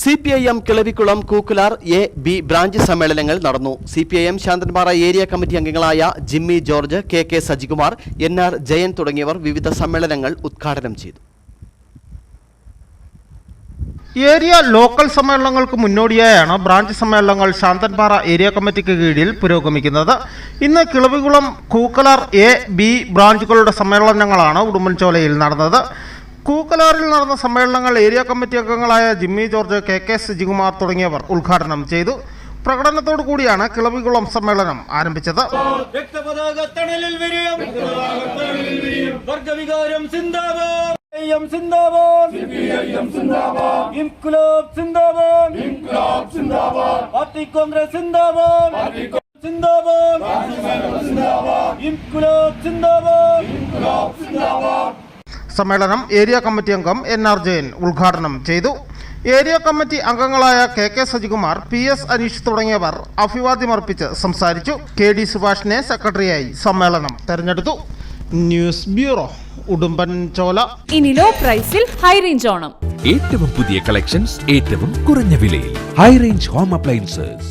C P I M Kilavikkulam Kookkular A B branch സമ്മേളനങ്ങൾ നടന്നു. C P I M Santhanpara area committee അംഗങ്ങളായ Jimmy George K K Sajikumar N R Jayan തുടങ്ങിയവർ വിവിധ സമ്മേളനങ്ങൾ ഉദ്ഘാടനം ചെയ്തു. ഏരിയ ലോക്കൽ സമ്മേളനങ്ങൾക്ക് മുന്നോടിയായാണ് ബ്രാഞ്ച് സമ്മേളനങ്ങൾ ശാന്തൻപാറ ഏരിയ കമ്മിറ്റിക്ക് കീഴിൽ പുരോഗമിക്കുന്നത്. ഇന്ന് കിളവികുളം കൂക്കലാർ എ ബി ബ്രാഞ്ചുകളുടെ സമ്മേളനങ്ങളാണ് ഉടുമ്പൻചോലയിൽ നടന്നത്. കൂക്കലാറിൽ നടന്ന സമ്മേളനങ്ങൾ ഏരിയ കമ്മിറ്റി അംഗങ്ങളായ ജിമ്മി ജോർജ് കെ കെ സിജികുമാർ തുടങ്ങിയവർ ഉദ്ഘാടനം ചെയ്തു. പ്രകടനത്തോടു കൂടിയാണ് കിളവികുളം സമ്മേളനം ആരംഭിച്ചത്. പാർട്ടി കോൺഗ്രസ് സിന്ദാബാദ്. സിന്ദാബാദ് ഇൻകുലാബ് സിന്ദാബാദ് ഇൻകുലാബ് സിന്ദാബാദ് സമ്മേളനം ഏരിയ കമ്മിറ്റി അംഗം എൻ ആർ ജയൻ ഉദ്ഘാടനം ചെയ്തു. ഏരിയ കമ്മിറ്റി അംഗങ്ങളായ K K Sajikumar P S Aneesh തുടങ്ങിയവർ അഭിവാദ്യമർപ്പിച്ച് സംസാരിച്ചു. കെ ഡി സുഭാഷിനെ സെക്രട്ടറിയായി സമ്മേളനം തെരഞ്ഞെടുത്തു. News bureau Udumbanchola. ഇനി ലോ പ്രൈസിൽ ഹൈ റേഞ്ച് ഓണം. ഏറ്റവും പുതിയ കളക്ഷൻസ് ഏറ്റവും കുറഞ്ഞ വിലയിൽ. High range home appliances.